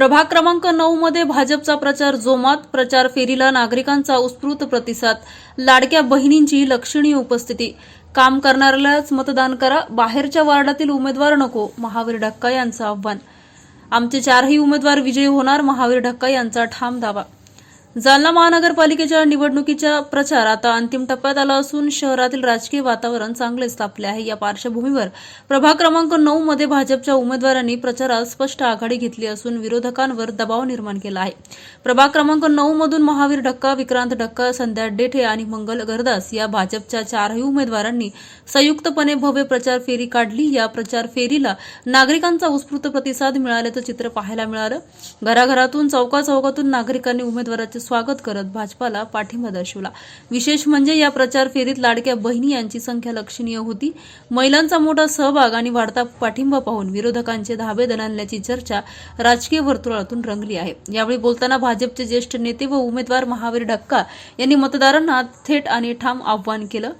प्रभाग क्रमांक नऊ मध्ये भाजपचा प्रचार जोमात प्रचार फेरीला नागरिकांचा उत्स्फूर्त प्रतिसाद लाडक्या बहिणींची लक्षणीय उपस्थिती. काम करणाऱ्यालाच मतदान करा बाहेरच्या वार्डातील उमेदवार नको महावीर ढक्का यांचं आव्हान. आमचे चारही उमेदवार विजयी होणार महावीर ढक्का यांचा ठाम दावा. जालना महानगरपालिकेच्या निवडणुकीचा प्रचार आता अंतिम टप्प्यात आला असून शहरातील राजकीय वातावरण चांगलेच तापले आहे. या पार्श्वभूमीवर प्रभाग क्रमांक नऊ मध्ये भाजपच्या उमेदवारांनी प्रचारात स्पष्ट आघाडी घेतली असून विरोधकांवर दबाव निर्माण केला आहे. प्रभाग क्रमांक नऊ मधून महावीर ढक्का विक्रांत ढक्का संध्या डेठे आणि मंगल गरदास या भाजपच्या चारही उमेदवारांनी संयुक्तपणे भव्य प्रचार फेरी काढली. या प्रचार फेरीला नागरिकांचा उत्स्फूर्त प्रतिसाद मिळाल्याचं चित्र पाहायला मिळालं. घराघरातून चौका चौकातून नागरिकांनी उमेदवाराचे स्वागत करत भाजपाला पाठिंबा दर्शवला. विशेष म्हणजे या प्रचार फेरीत लाडक्या बहिणी यांची संख्या लक्षणीय होती. महिलांचा मोठा सहभाग आणि वाढता पाठिंबा पाहून विरोधकांचे धाबे दणाणल्याची चर्चा राजकीय वर्तुळातून रंगली आहे. यावेळी बोलताना भाजपचे ज्येष्ठ नेते व उमेदवार महावीर ढक्का यांनी मतदारांना थेट आणि ठाम आव्हान केलं.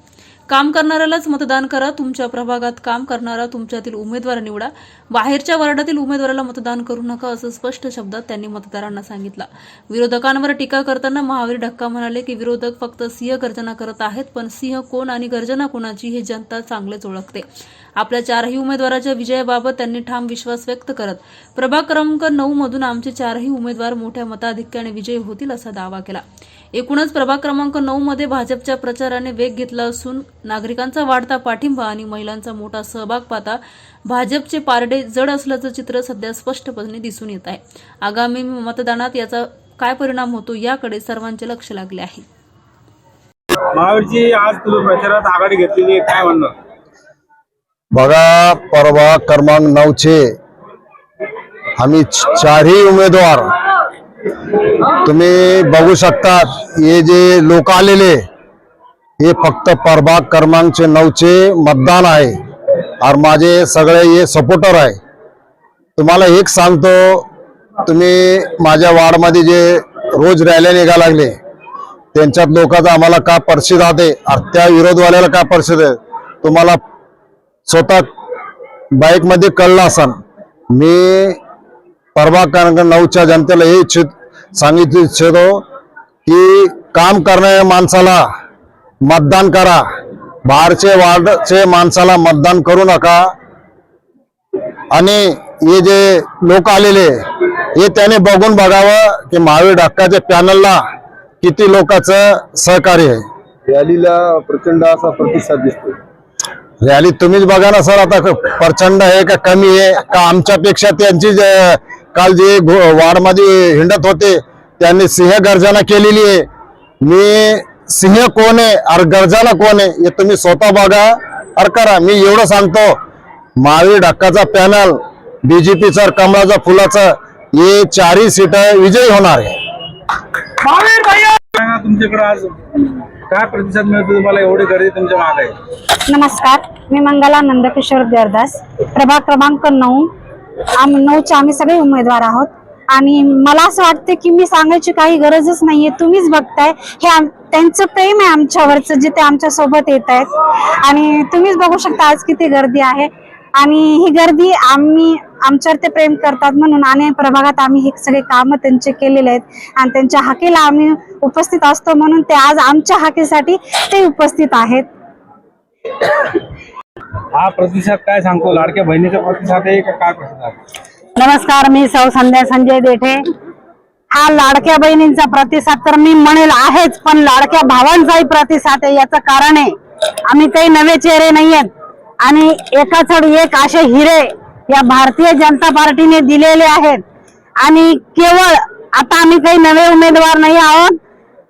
काम करणाऱ्यालाच मतदान करा तुमच्या प्रभागात काम करणारा तुमच्यातील उमेदवार निवडा. बाहेरच्या वार्डातील उमेदवाराला मतदान करू नका असं स्पष्ट शब्दात त्यांनी मतदारांना सांगितलं. विरोधकांवर टीका करताना महावीर ढक्का म्हणाले की विरोधक फक्त सिंह गर्जना करत आहेत पण सिंह कोण आणि गर्जना कोणाची हे जनता चांगलेच ओळखते. आपल्या चारही उमेदवाराच्या विजयाबाबत त्यांनी ठाम विश्वास व्यक्त करत प्रभाग क्रमांक नऊ मधून आमचे चारही उमेदवार मोठ्या मताधिक्याने विजयी होतील असा दावा केला. एकूणच प्रभाग क्रमांक नऊ मध्ये भाजपच्या प्रचाराने वेग घेतला असून नागरिकांचा वाढता पाठिंबा आणि महिलांचा मोठा सहभाग पाहता भाजपचे पारडे जड असल्याचं चित्र सध्या स्पष्टपणे दिसून येत आहे. आगामी मतदानात याचा काय परिणाम होतो याकडे सर्वांचे लक्ष लागले आहे. महावीरची आज तुम्ही प्रचारात आघाडी घेतलेली आहे. काय म्हणणं बघा परवा क्रमांक नऊचे आम्ही च- चारही उमेदवार तुम्ही बघू शकता हे जे लोक आलेले हे फक्त प्रभाग क्रमांक नऊचे मतदान आहे. आणि माझे सगळे हे सपोर्टर आहे. तुम्हाला एक सांगतो तुम्ही माझ्या वार्डमध्ये जे रोज रॅल्या निघा लागले त्यांच्यात लोकांचा आम्हाला का परिषद आहे? आणि त्या विरोधवाल्याला का परिषद आहे? तुम्हाला स्वतः बाईकमध्ये कळलं असन. मी परवा क्रमांक नऊच्या जनतेला हे इच्छित सांगितलं इच्छितो की काम करणाऱ्या माणसाला मतदान करा. बाहेरचे वार्डचे माणसाला मतदान करू नका. आणि हे जे लोक आलेले हे त्याने बघून बघावं की महावीर ढक्काच्या पॅनलला किती लोकांचं सहकार्य आहे. रॅलीला प्रचंड असा प्रतिसाद दिसतो रॅली तुम्हीच बघा ना सर आता क- प्रचंड आहे का कमी आहे? का आमच्यापेक्षा त्यांची काल जे वार्डमध्ये हिंडत होते त्यांनी सिंह गर्जना केलेली आहे. मी सिंह कोण आहे और गर्जना कोण आहे हे तुम्ही स्वतः बघा. और करा मी एवढं सांगतो. महावीर ढक्काचा पॅनल बीजेपीचा कमळाचा फुलाचा हे चारही सीट विजयी होणार आहे. सांगा तुमच्याकडे आज काय प्रतिसाद मिळतो तुम्हाला? एवढी गर्दी तुमच्या मागे आहे. नमस्कार मी मंगला नंदकिशोर देवदास. प्रभाग क्रमांक नऊ आम नऊचे आम्ही सगळे उमेदवार आहोत. आणि मला असं वाटतं की मी सांगायची काही गरजच नाहीये. तुम्हीच बघताय. हे त्यांचं प्रेम आहे आमच्यावरचं जे ते आमच्यासोबत येत आहेत आणि तुम्हीच बघू शकता आज किती गर्दी आहे. आणि ही गर्दी आम्ही आमच्यावर ते प्रेम करतात म्हणून आणि प्रभागात आम्ही हे सगळे कामं त्यांचे केलेले आहेत. आणि त्यांच्या हाकेला आम्ही उपस्थित असतो म्हणून ते आज आमच्या हाकेसाठी ते उपस्थित आहेत. हा प्रतिसाद काय सांगतो? लाडक्या बहिणीचा प्रतिसाद आहे का काय प्रतिसाद नमस्कार मी सौ संध्या संजय देठे. हा लाडक्या बहिणींचा प्रतिसाद तर मी म्हणेल आहेच पण लाडक्या भावांचाही प्रतिसाद आहे याचं कारण आहे आम्ही काही नवे चेहरे नाही आहेत आणि एका चढ एक असे हिरे या भारतीय जनता पार्टीने दिलेले आहेत. आणि केवळ आता आम्ही काही नवे उमेदवार नाही आहोत.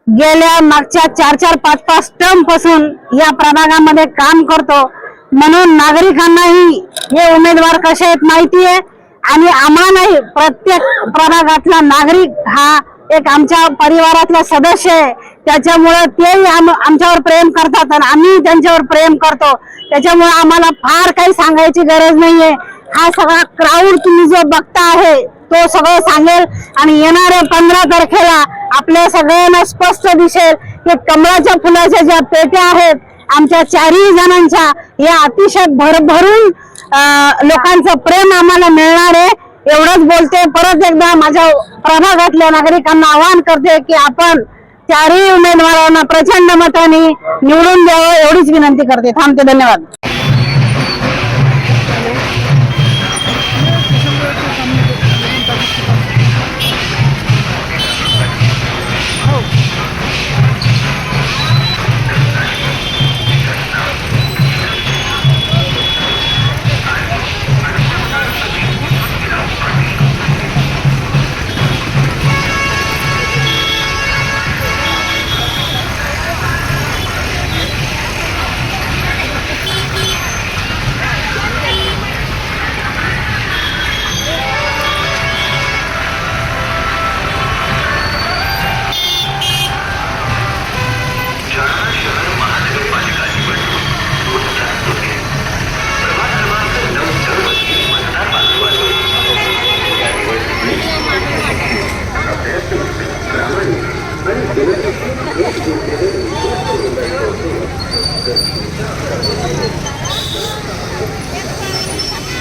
गेल्या मागच्या चार चार पाच पाच टर्मपासून या प्रभागामध्ये काम करतो. म्हणून नागरिकांनाही हे उमेदवार कसे आहेत माहिती आहे. आणि आम्हालाही प्रत्येक प्रभागातला नागरिक हा एक आमच्या परिवारातला सदस्य आहे. त्याच्यामुळं तेही आम- आमच्यावर प्रेम करतात आणि आम्ही त्यांच्यावर प्रेम करतो. त्याच्यामुळे आम्हाला फार काही सांगायची गरज नाहीये. हा सगळा क्राऊड तुम्ही जो बघता आहे तो सगळं सांगेल. आणि येणाऱ्या पंधरा तारखेला आपल्या सगळ्यांना स्पष्ट दिसेल की कमळाच्या फुलाच्या ज्या पेट्या आहेत आमच्या चारही जणांच्या या अतिशय भरभरून लोकांचं प्रेम आम्हाला मिळणार आहे. एवढंच बोलते. परत एकदा माझ्या प्रभागातल्या नागरिकांना आवाहन करते की आपण चारही उमेदवारांना प्रचंड मताने निवडून द्यावं एवढीच विनंती करते. थांबते. धन्यवाद. Thank you.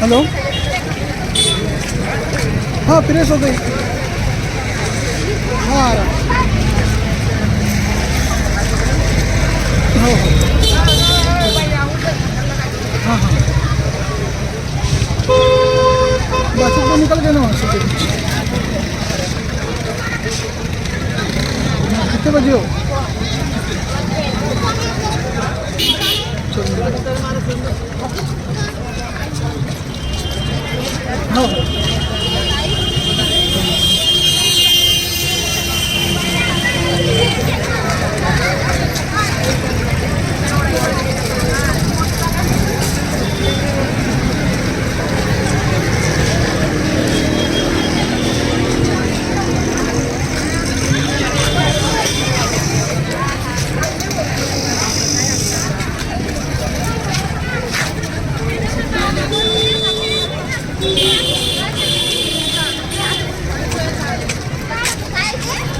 हेलो हाँ प्रेस हो गई हाँ आ रहा हो हाँ हाँ बस तो निकल गए ना वहाँ से कितने बजे हो हाँ